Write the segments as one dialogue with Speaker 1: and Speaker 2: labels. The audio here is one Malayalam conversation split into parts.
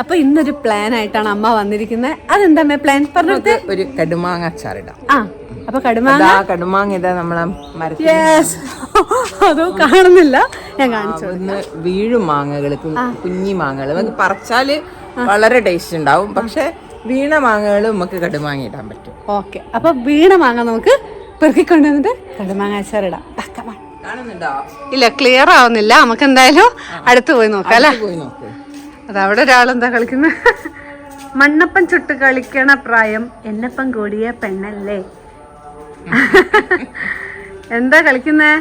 Speaker 1: അപ്പൊ ഇന്നൊരു പ്ലാൻ ആയിട്ടാണ് അമ്മ വന്നിരിക്കുന്നത് അതെന്താ പ്ലാൻ പറഞ്ഞത്
Speaker 2: ഒരു കടുമാങ്ങ അച്ചാറിടാം
Speaker 1: ആ അപ്പൊ
Speaker 2: കടുമാങ്ങ? കടുമാങ്ങ ഇതാ നമ്മളെ മരത്തിൽ
Speaker 1: യെസ് അതോ കാണുന്നില്ല? ഞാൻ കാണിച്ചു
Speaker 2: ഒന്ന് വീഴും മാങ്ങകൾ കുഞ്ഞി മാങ്ങകൾ നമുക്ക് പറിച്ചാൽ വളരെ ടേസ്റ്റ് ഉണ്ടാവും. പക്ഷെ വീണ മാങ്ങകൾ നമുക്ക് കടുമാങ്ങ ഇടാൻ പറ്റും.
Speaker 1: ഓക്കെ അപ്പൊ വീണ മാങ്ങ നമുക്ക് പെറുക്കിക്കൊണ്ടുവന്നിട്ട് കടുമാങ്ങ അച്ചാറിടാം.
Speaker 2: കാണുന്നുണ്ടോ?
Speaker 1: ഇല്ല ക്ലിയർ ആവുന്നില്ല. നമുക്ക് എന്തായാലും അടുത്ത് പോയി നോക്കാം അല്ലേ?
Speaker 2: പോയി നോക്ക്.
Speaker 1: അത് അവിടെ ഒരാളെന്താ കളിക്കുന്നത് മണ്ണപ്പം ചുട്ട് കളിക്കണ പ്രായം എന്നപ്പം കൂടിയ പെണ്ണല്ലേ? എന്താ കളിക്കുന്നേ?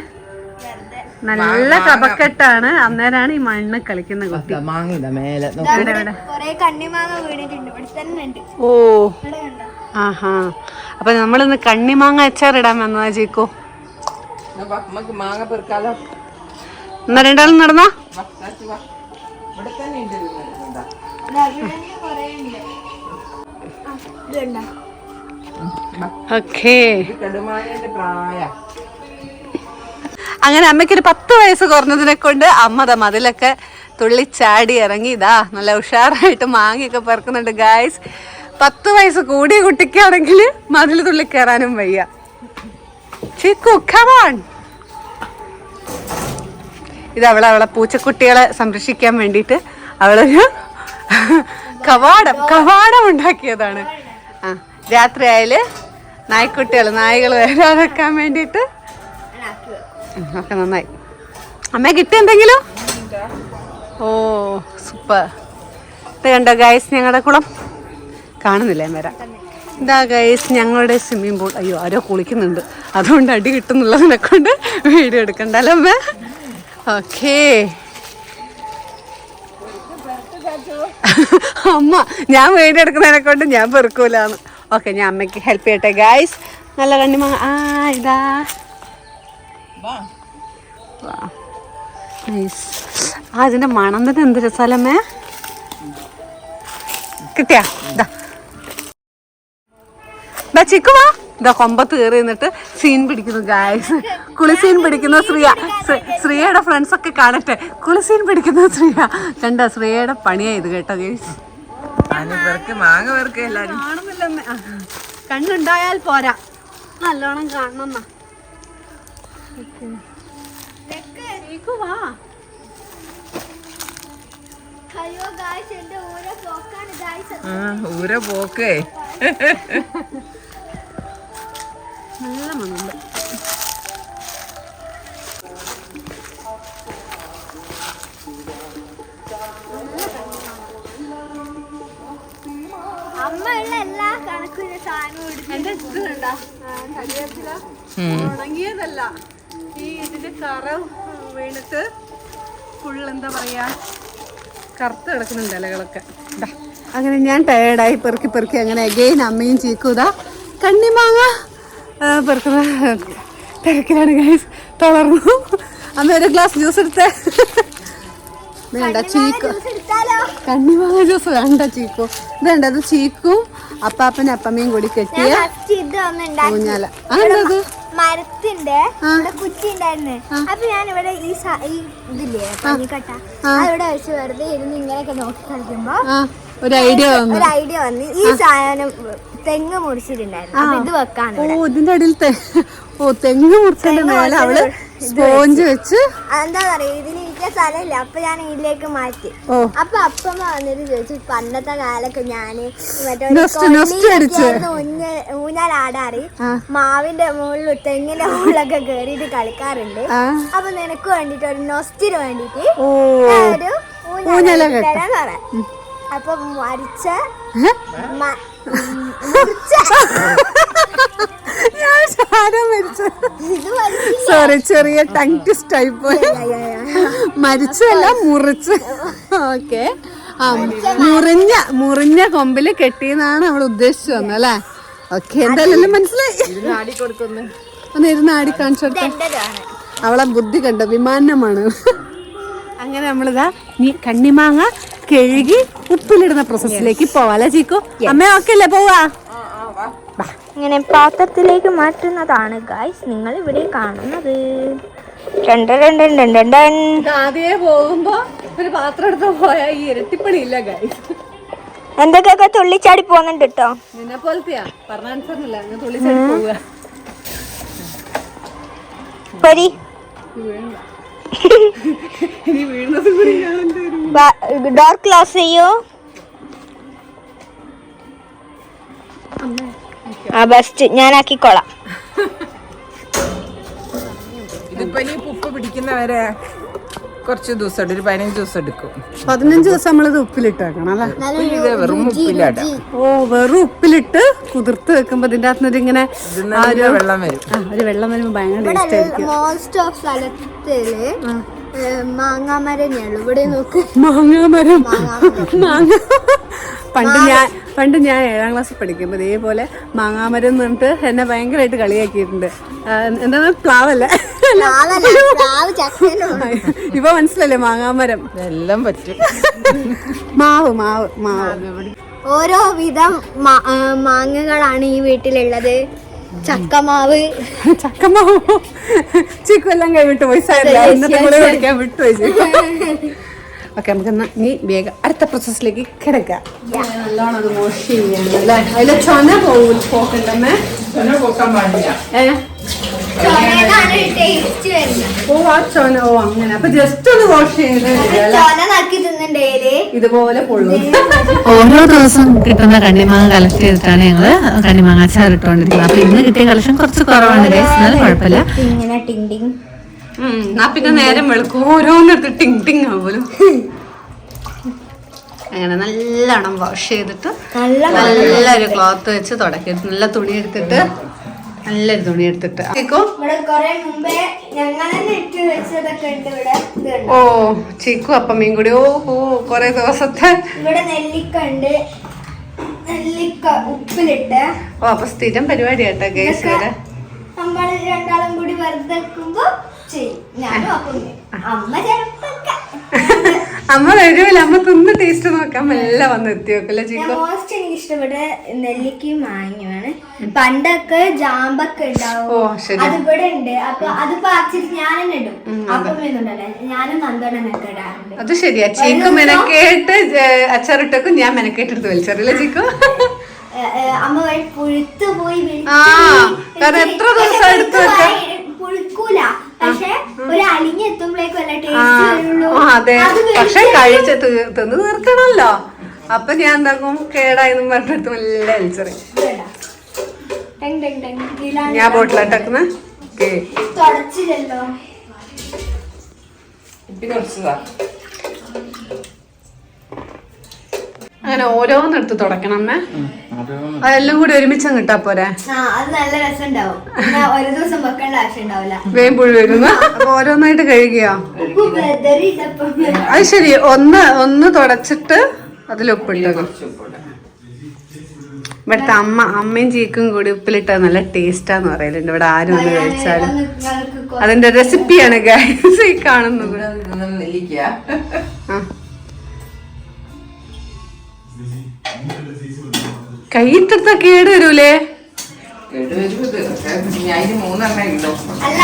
Speaker 1: നല്ല കപക്കെട്ടാണ്. അന്നേരാണ് ഈ മണ്ണ് കളിക്കുന്ന കുട്ടി. ഓ. ആഹാ. അപ്പൊ നമ്മളിന്ന് കണ്ണിമാങ്ങ അച്ചാറിടാൻ വന്നതാ ചീക്കോ.
Speaker 2: എന്നാ വാ, നമുക്ക് മാങ്ങ പെറുക്കാലോ.
Speaker 1: എന്നാ രണ്ടാളും നടന്നോ.
Speaker 2: ഇവിടെ തന്നെ നടക്കുന്നുണ്ടാ. കടുമാങ്ങയുടെ
Speaker 1: അങ്ങനെ അമ്മയ്ക്ക് ഒരു പത്ത് വയസ്സ് കുറഞ്ഞതിനെ കൊണ്ട് അമ്മ ത മതിലൊക്കെ തുള്ളി ചാടി ഇറങ്ങി. ഇതാ നല്ല ഉഷാറായിട്ട് മാങ്ങയൊക്കെ പറക്കുന്നുണ്ട് ഗായ്സ് പത്ത് വയസ്സ് കൂടിയ കുട്ടിക്കാണെങ്കിൽ മതിൽ തുള്ളി കയറാനും വയ്യ. ചിക്കു കമാൺ ഇത് അവളെ അവളെ പൂച്ചക്കുട്ടികളെ സംരക്ഷിക്കാൻ വേണ്ടിയിട്ട് അവളൊരു കവാടം കവാടം ഉണ്ടാക്കിയതാണ്. ആ രാത്രി ആയാൽ നായ്ക്കുട്ടികൾ നായ്കൾ വരാതെക്കാൻ വേണ്ടിയിട്ട്. ഒക്കെ നന്നായി. അമ്മ കിട്ടി എന്തെങ്കിലും? ഓ സൂപ്പർ. ഇത് കണ്ടോ ഗൈസ് ഞങ്ങളുടെ കുളം? കാണുന്നില്ലേ വരാം ഇതാ ഗൈസ് ഞങ്ങളുടെ സ്വിമ്മിംഗ് പൂൾ അയ്യോ ആരോ കുളിക്കുന്നുണ്ട്. അതുകൊണ്ട് അടി കിട്ടുന്നുള്ളതിനെ കൊണ്ട് വീഡിയോ എടുക്കണ്ടല്ലോ അമ്മ. ഓക്കേ. അമ്മ ഞാൻ വീട് എടുക്കുന്നതിനെ കൊണ്ട് ഞാൻ പെറുക്കൂലാന്ന് ഓക്കെ ഞാൻ അമ്മയ്ക്ക് ഹെൽപ്പ് ചെയ്യട്ടെ ഗായ്സ് നല്ല കണ്ണിമാങ്ങ ആ ഇതാ. നൈസ് ആ ഇതിന്റെ മണം തന്നെ എന്ത് രസാലമ്മേ. കിട്ടിയാ? ഇതാ ചിക്കുവാ ഇതാ കൊമ്പത്ത് കയറി നിന്നിട്ട് സീൻ പിടിക്കുന്നു ഗായ്സ് കുളിസീൻ പിടിക്കുന്ന ശ്രീയ. ശ്രീ- ശ്രീയയുടെ ഫ്രണ്ട്സ് ഒക്കെ കാണട്ടെ. കുളിസീൻ പിടിക്കുന്ന ശ്രീയ. കണ്ട ശ്രീയയുടെ പണിയാ ഇത് കേട്ടോ ഗൈസ്
Speaker 2: മാങ്ങ
Speaker 1: കാണുന്നില്ലമ്മേ കണ്ണുണ്ടായാൽ പോരാ. നല്ലോണം കാണണം വാ.
Speaker 3: അയ്യോ ഗായ്സ് എന്റെ ഓരോ പോക്കാണ് ഗായ്സ്
Speaker 2: ആ, ഊര പോക്കേ
Speaker 1: നല്ല മണമുണ്ട്.
Speaker 3: അമ്മ ഉള്ള എല്ലാ കണക്കും സാധനവും എടുത്തു
Speaker 1: എന്റെ ഇത് കണ്ടാ കരിവേപ്പില ഉണങ്ങിയതല്ല. ഈ ഇതിന്റെ കറ വീണിട്ട് ഫുള്ള് എന്താ പറയാ കറുത്ത് കിടക്കുന്നുണ്ട് ഇലകളൊക്കെ. ദാ. അങ്ങനെ ഞാൻ ടയേർഡായി പെറുക്കി പെറുക്കി അങ്ങനെ അഗെയിൻ അമ്മയും ചീക്കൂതാ കണ്ണിമാങ്ങ. പെറുക്കുന്ന തിരക്കിലാണ് ഗൈസ് തളർന്നു. അമ്മ ഒരു ഗ്ലാസ് ജ്യൂസ് എടുത്തേ. വേണ്ട ചീക്കു. കണ്ണിമാങ്ങ ജ്യൂസ് വേണ്ട ചീക്കു. വേണ്ട അത് ചീക്കും അപ്പാപ്പനും അപ്പമ്മയും കൂടി കെട്ടിയ ഊഞ്ഞാല. അതെന്തത്
Speaker 3: മരത്തിന്റെ കുറ്റി ഉണ്ടായിരുന്നേ അപ്പൊ ഞാൻ ഇവിടെ ഈ ഇതില്ലേ പഞ്ഞിക്കട്ട അതിവിടെ വെച്ച് വെറുതെ ഇരുന്ന് ഇങ്ങനെയൊക്കെ നോക്കി കളിക്കുമ്പോ
Speaker 1: ഒരു ഐഡിയ വന്നു.
Speaker 3: ഒരു ഐഡിയ വന്നു ഈ സാധനം തെങ്ങ് മുറിച്ചിട്ടുണ്ടായിരുന്നു. ഇത്
Speaker 1: ഓ ഇതിന്റെ അടിയിൽ തെ- ഓ തെങ്ങ് മുറിച്ചതിന്റെ മേലെ അവൾ സ്പോഞ്ച് വെച്ച്.
Speaker 3: എന്താ പറയാ ഇതിന് ഇരിക്കാൻ സ്ഥലമില്ല. അപ്പൊ ഞാൻ ഇതിലേക്ക് മാറ്റി. അപ്പൊ അപ്പമ്മ വന്നിട്ട് ചോദിച്ചു പണ്ടത്തെ കാലൊക്കെ ഞാൻ മറ്റേ. ഊഞ്ഞാലാടാറ്. മാവിന്റെ മുകളിൽ തെങ്ങിന്റെ മുകളിലൊക്കെ കേറിയിട്ട് കളിക്കാറുണ്ട്. അപ്പൊ നിനക്ക് വേണ്ടിട്ട് ഒരു നൊസ്റ്റിന് വേണ്ടിട്ട് ഒരു
Speaker 1: ഊഞ്ഞാല
Speaker 3: ഊഞ്ഞാല
Speaker 1: കെട്ടാം.
Speaker 3: തരാൻ പറയാം. അപ്പൊ മരിച്ച
Speaker 1: ഞാൻ സാരം മരിച്ചു. സോറി ചെറിയ ടങ് ട്വിസ്റ്റ് ആയി പോയി. മരിച്ചല്ല മുറിച്ച്. ഓക്കെ ആ മുറിഞ്ഞ മുറിഞ്ഞ കൊമ്പിൽ കെട്ടിയെന്നാണ് അവൾ ഉദ്ദേശിച്ചു വന്നത് അല്ലേ? ഓക്കെ എന്തായാലും മനസ്സിലായി. ഒന്ന് ഇരുന്ന് ആടി കാണിച്ചു അവളെ ബുദ്ധി കണ്ട? വിമാനമാണ്. അങ്ങനെ നമ്മളിതാ നീ കണ്ണിമാങ്ങ കഴുകി ഉപ്പിലിടുന്ന പ്രോസസ്സിലേക്ക് പോവാല്ലേ ചീക്കു? അമ്മ ഓക്കെ അല്ലേ പോവാ
Speaker 3: ഇങ്ങനെ പാത്രത്തിലേക്ക് മാറ്റുന്നതാണ് ഗായ്സ് നിങ്ങൾ ഇവിടെ കാണുന്നത്.
Speaker 1: ആദ്യമേ പോകുമ്പോ ഒരു പാത്രം എടുത്ത് പോയാ ഈ ഇരട്ടിപ്പണി ഇല്ല
Speaker 3: എന്തൊക്കെയൊക്കെ തുള്ളിച്ചാടി പോകുന്നുണ്ട് കേട്ടോ
Speaker 1: നിന്നെ പോലത്തെയാ. പറഞ്ഞ തുള്ളിച്ചാടി പോവുക
Speaker 3: ഡോർ ക്ലോസ് ചെയ്യോ. ആ ബെസ്റ്റ് ഞാൻ ആക്കിക്കോളാം
Speaker 2: ഇതിപ്പോ ഇനി പുപ്പ് പിടിക്കുന്നവരെ കുറച്ച് ദിവസം എടുക്കും ഒരു പതിനഞ്ച് ദിവസം എടുക്കും.
Speaker 1: പതിനഞ്ച് ദിവസം നമ്മളിത് ഉപ്പിലിട്ടേക്കണം അല്ലേ?
Speaker 2: ഇത് വെറും ഉപ്പില്ലാട്ട
Speaker 1: ഓ വെറും ഉപ്പിലിട്ട് കുതിർത്ത് വെക്കുമ്പോ ഇതിന്റെ അകത്തുനിന്ന് ഇങ്ങനെ
Speaker 2: വെള്ളം വരും.
Speaker 1: ഒരു വെള്ളം വരുമ്പോ ഭയങ്കര ടേസ്റ്റ് ആയിരിക്കും.
Speaker 3: മോസ്റ്റ് ഓഫ് സ്ഥലത്തിൽ മാങ്ങാമരനെയുള്ളു ഇവിടെ നോക്ക്.
Speaker 1: മാങ്ങ മരം മാങ്ങ. പണ്ട് ഞാൻ പണ്ട് ഞാൻ ഏഴാം ക്ലാസ് പഠിക്കുമ്പോൾ ഇതേപോലെ മാങ്ങാമരം എന്ന് പറഞ്ഞിട്ട് എന്നെ ഭയങ്കരമായിട്ട് കളിയാക്കിയിട്ടുണ്ട്. എന്താണ്? പ്ലാവല്ലേ? ഇപ്പൊ മനസ്സിലല്ലേ മാങ്ങാമരം?
Speaker 2: എല്ലാം പറ്റും.
Speaker 1: മാവ് മാവ് മാവ്.
Speaker 3: ഓരോ വിധം മാങ്ങകളാണ് ഈ വീട്ടിലുള്ളത്. ചക്കമാവ്.
Speaker 1: ചക്കമാവ്? ചിക്കു എല്ലാം കൈ വിട്ടു പോയി വിട്ടുപോയി ഓക്കെ നമുക്ക് എന്നാ നീ വേഗം അടുത്ത പ്രോസസ്സിലേക്ക് കിടക്കാം. നല്ലോണം അത് വാഷ് ചെയ്യണം അല്ലേ? അതിലെ ചൊന പോകും പോക്കണ്ടമ്മേ? ഓ ആ ചൊന ഓ അങ്ങനെ. അപ്പൊ ജസ്റ്റ് ഒന്ന് വാഷ് ചെയ്ത് ഇതുപോലെ പൊള്ളും.
Speaker 4: ഓരോ ദിവസം കിട്ടുന്ന കണ്ണിമാങ്ങ കളക്ട് ചെയ്തിട്ടാണ് ഞങ്ങൾ കണ്ണിമാങ്ങ അച്ചാർ ഇട്ടുകൊണ്ടിരിക്കുന്നത്. അപ്പൊ ഇന്ന് കിട്ടിയ കളക്ഷൻ കുറച്ച് കുറവാണ് എന്നാലും കുഴപ്പമില്ല.
Speaker 3: ഇങ്ങനെ ടിങ് ടിങ്.
Speaker 1: എന്നാ പിന്നെ നേരം വെളുക്കും. ഓരോന്നെടുത്ത് ടിങ് ടിങ് ആവുമല്ലോ അങ്ങനെ നല്ലോണം വാഷ് ചെയ്തിട്ട്
Speaker 3: നല്ല
Speaker 1: നല്ലൊരു ക്ലോത്ത് വെച്ച് തുടക്കി നല്ല തുണി എടുത്തിട്ട് നല്ലൊരു തുണി എടുത്തിട്ട്. ഓ ചിക്കു അപ്പം മീൻ കൂടി. ഓ ഓ കൊറേ ദിവസത്തെ.
Speaker 3: ഇവിടെ നെല്ലിക്ക ഉണ്ട്. നെല്ലിക്ക ഉപ്പിലിട്ട്.
Speaker 1: ഓ അപ്പൊ സ്ഥിരം പരിപാടി കേട്ടോ കേസ് വരെ.
Speaker 3: നമ്മൾ രണ്ടാളും കൂടി വെറുതെ വെക്കുമ്പോ ചെയ്യും. ഞാനും അപ്പം അമ്മ ചെലപ്പൊക്കെ
Speaker 1: അമ്മ വരുമല്ലോ. അമ്മ തിന്ന് ടേസ്റ്റ് നോക്കാം. എല്ലാം വന്ന് എത്തി വെക്കല്ലേ
Speaker 3: ഞാൻ മോസ്റ്റ് എനിക്ക് ഇഷ്ടപ്പെട്ട നെല്ലിക്കയും മാങ്ങയുമാണ്. പണ്ടൊക്കെ ജാമ്പൊക്കെ ഉണ്ടാവും. അത് ഇവിടെ ഉണ്ട്. അപ്പൊ അത് പാച്ചിട്ട് ഞാൻ തന്നെ ഇടും അപ്പമ്മയൊന്നുണ്ടല്ലേ ഞാനും നന്ദോണനൊക്കെ ഇടാറുണ്ട്.
Speaker 1: അത് ശരിയാ. ചീക്കു മെനക്കേട്ട് അച്ചാറിട്ടൊക്കെ. ഞാൻ മെനക്കേട്ടെടുത്ത് വലിച്ചറിയില്ല ചീക്കു?
Speaker 3: അമ്മ പുഴുത്തു പോയി
Speaker 1: ആ, കാരണം എത്ര ദിവസം എടുത്തു വെക്കാം?
Speaker 3: പുഴുക്കൂല പക്ഷെ ഒരു അലിഞ്ഞെത്തുമ്പോഴേക്കും അല്ല
Speaker 1: ആ
Speaker 3: ടേസ്റ്റ് വരുള്ളൂ
Speaker 1: ആ, അതെ.
Speaker 3: അത്
Speaker 1: പക്ഷെ കഴിച്ച് തിന്ന് തീർക്കണല്ലോ. അപ്പൊ ഞാൻ എന്താക്കും? കേടായെന്നും പറഞ്ഞിട്ട്
Speaker 3: നല്ല അലിച്ചറി
Speaker 1: ഞാൻ ബോട്ടിലിട്ടേക്കുന്ന.
Speaker 3: തുടച്ചില്ലല്ലോ.
Speaker 1: അങ്ങനെ ഓരോന്നെടുത്ത് തുടക്കണം അമ്മേ. അതെല്ലാം കൂടി ഒരുമിച്ച് കിട്ടാ പോരെ?
Speaker 3: ആ അത് നല്ല രസം ഉണ്ടാവും ഒരു ദിവസം വെക്കേണ്ട ആവശ്യം ഉണ്ടാവില്ല.
Speaker 1: വേം പുഴു വരുന്ന. അപ്പൊ ഓരോന്നായിട്ട് കഴുകിയോ? അത് ശരി ഒന്ന് ഒന്ന് തുടച്ചിട്ട് അതിൽ ഉപ്പിട്ടത് ഇവിടുത്തെ അമ്മ അമ്മയും ചീക്കും കൂടി ഉപ്പിലിട്ടാ നല്ല ടേസ്റ്റാന്ന് പറയലുണ്ട്. ഇവിടെ ആരും ഒന്ന് കഴിച്ചാലും. അതിന്റെ റെസിപ്പിയാണ് ഗൈസ് ഈ കാണുന്നത്. ആ. കൈയിട്ടെടുത്ത കേട് വരൂലേ?
Speaker 3: അല്ല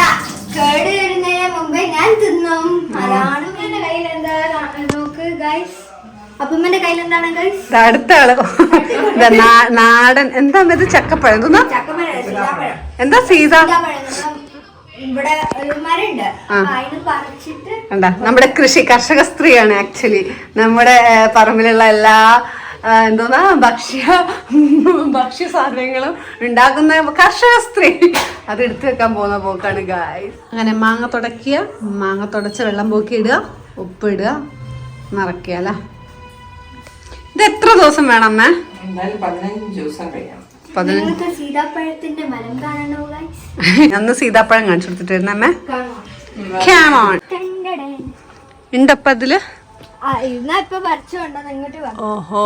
Speaker 3: കേട് വരുന്നതിന് മുമ്പേ ഞാൻ തിന്നും. അതാണ് എന്റെ കയ്യിൽ എന്താ നോക്ക് ഗൈസ് അപ്പമ്മന്റെ കയ്യിൽ എന്താണ് ഗൈസ്
Speaker 1: ദാ അടുത്ത ആൾ. ദാ നാടൻ. എന്താ ഇത് ചക്കപ്പഴം?
Speaker 3: തിന്നാ?
Speaker 1: എന്താ സീത? നമ്മുടെ കൃഷി കർഷക സ്ത്രീയാണ് ആക്ച്വലി നമ്മുടെ പറമ്പിലുള്ള എല്ലാ എന്തോന്നാ ഭക്ഷ്യ ഭക്ഷ്യ സാധനങ്ങളും ഉണ്ടാക്കുന്ന കർഷക സ്ത്രീ. അത് എടുത്തു വെക്കാൻ പോകുന്ന പോക്കാണ് ഗായ് അങ്ങനെ മാങ്ങ തുടക്കിയ മാങ്ങ തുടച്ച് വെള്ളം പോക്കി ഇടുക ഉപ്പ് ഇടുക നിറക്കുക അല്ലേ? ഇത് എത്ര ദിവസം വേണം അമ്മേ? അന്ന് സീതാപ്പഴം കാണിച്ചു
Speaker 3: കൊടുത്തിട്ടായിരുന്നു
Speaker 1: ക്യാമോൺ
Speaker 3: ടണ്ടടേ. ഇപ്പൊ ഇങ്ങോട്ട്
Speaker 1: ഓഹോ.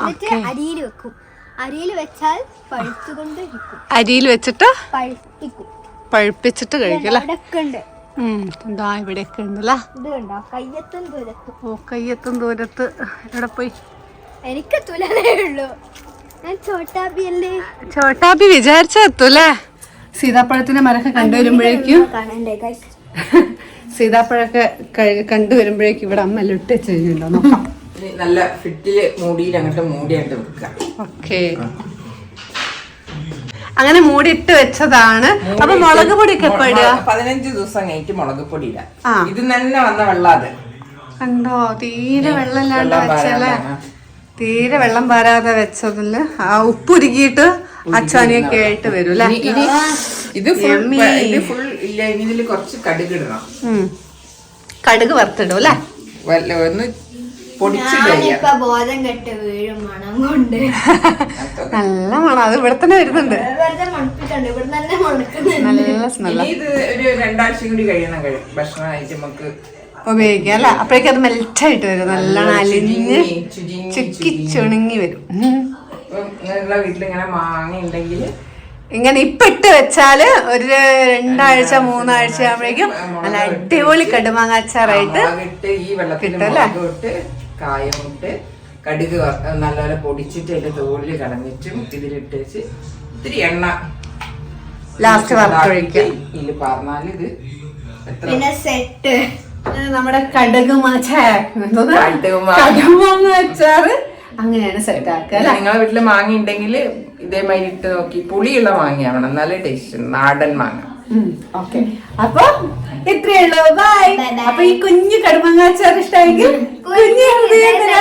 Speaker 3: എന്നിട്ട്. അരിയിൽ വെക്കും. അരിയിൽ വെച്ചാൽ
Speaker 1: അരിയിൽ വെച്ചിട്ട്?
Speaker 3: പഴുപ്പിക്കും.
Speaker 1: പഴുപ്പിച്ചിട്ട് കഴിക്കല്ലേ എന്താ ഇവിടെയൊക്കെ ഉണ്ടല്ലേ
Speaker 3: ഇത് കണ്ടോ കയ്യെത്തും ദൂരത്തും.
Speaker 1: ഓ കയ്യെത്തും ദൂരത്ത്. എവിടെ പോയി?
Speaker 3: എനിക്ക് തുലനേ ഉള്ളൂ. ഞാൻ ചോട്ടാബിയല്ലേ?
Speaker 1: ചോട്ടാപ്പി വിചാരിച്ചെത്തൂല്ലേ സീതാപ്പഴത്തിന്റെ മരൊക്കെ കണ്ടുവരുമ്പോഴേക്കും സീതാപ്പഴമൊക്കെ കണ്ടുവരുമ്പോഴേക്കും ഇവിടെ അമ്മ എല്ലാം ഇട്ട് വെച്ച് കഴിഞ്ഞല്ലോ നോക്കാം
Speaker 2: നല്ല ഫിറ്റിൽ മൂടിയിൽ അങ്ങോട്ട് മൂടിയായിട്ട് വെക്കുക.
Speaker 1: ഓക്കെ. അങ്ങനെ മൂടിയിട്ട് വെച്ചതാണ്. അപ്പൊ മുളക് പൊടി ഒക്കെ
Speaker 2: പതിനഞ്ച് ദിവസം കഴിഞ്ഞിട്ട് മുളക് പൊടി ഇടാം ഇത് തന്നെ വന്ന വെള്ളാതെ
Speaker 1: കണ്ടോ? തീരെ വെള്ളം ഇല്ലാണ്ട് വെച്ചല്ലേ? തീരെ വെള്ളം പാരാതെ വെച്ചതിൽ. ആ ഉപ്പുരുക്കിയിട്ട് അച്ചാനിയൊക്കെ ആയിട്ട് വരും അല്ലെ?
Speaker 2: ഇനി ഇത് ഫുൾ ഇത് ഫുൾ ഇല്ല ഇനി ഇതിൽ കുറച്ച് കടുക് ഇടണം.
Speaker 1: കടുക് വറുത്തിടും അല്ലെ?
Speaker 2: വല്ല ഒന്ന് പൊടിച്ചിടുക
Speaker 3: ഞാനിപ്പോ ബോധം കെട്ട് വീഴും മണം കൊണ്ട്.
Speaker 1: നല്ല മണം അത് ഇവിടെ തന്നെ വരുന്നുണ്ട്.
Speaker 3: വെറുതെ തന്നെ മണക്കുന്നുണ്ട്.
Speaker 1: നല്ല സ്മെല്ല.
Speaker 2: ഇത് ഒരു രണ്ടാഴ്ച കൂടി കഴിയണം കഴിയും ഭക്ഷണം കഴിച്ച് നമുക്ക്
Speaker 1: ഉപയോഗിക്കാം അല്ലേ? അപ്പോഴേക്കും അത് മെൽറ്റ് ആയിട്ട് വരും. നല്ലോണം അലിഞ്ഞ്
Speaker 2: ചുക്കിച്ചുണങ്ങി ചുരുങ്ങി,
Speaker 1: ചുക്കി ചുണുങ്ങി വരും.
Speaker 2: നിങ്ങളുടെ വീട്ടിൽ ഇങ്ങനെ മാങ്ങ ഉണ്ടെങ്കിൽ
Speaker 1: ഇങ്ങനെ ഇപ്പൊ ഇട്ട് വെച്ചാൽ ഒരു രണ്ടാഴ്ച മൂന്നാഴ്ച ആകുമ്പോഴേക്കും നല്ല അടിപൊളി കടുമാങ്ങ അച്ചാറായിട്ട്
Speaker 2: ഇട്ട് ഈ വെള്ളത്തിൽ കായമിട്ട് ഇട്ട് കടുക് നല്ലപോലെ പൊടിച്ചിട്ട് അതിന്റെ തോലിൽ കളഞ്ഞിട്ടും ഇതിലിട്ട് വെച്ച് ഇത്തിരി എണ്ണ
Speaker 1: ലാസ്റ്റ് വറുത്തൊഴിക്കുക.
Speaker 2: ഇതിൽ പറഞ്ഞാൽ ഇത്
Speaker 3: പിന്നെ സെറ്റ്
Speaker 1: നമ്മുടെ കടുക് മാച്ച
Speaker 2: കടുക്
Speaker 1: മാങ്ങ അച്ചാറ് അങ്ങനെയാണ് സെറ്റ് ആക്കുക അല്ലെ?
Speaker 2: നിങ്ങളെ വീട്ടിൽ മാങ്ങ ഉണ്ടെങ്കിൽ ഇതേമാതിരി ഇട്ട് നോക്കി പുളിയുള്ള മാങ്ങയാവണം. നല്ല ടേസ്റ്റ് നാടൻ മാങ്ങ.
Speaker 1: ഓക്കെ അപ്പൊ ഇത്രയേ ഉള്ളൂ. Bye
Speaker 3: Bye. Bye.
Speaker 1: അപ്പൊ ഈ കുഞ്ഞു കടുമങ്ങാച്ചാർ ഇഷ്ടമെങ്കിൽ കുഞ്ഞു ഹൃദയത്തിന്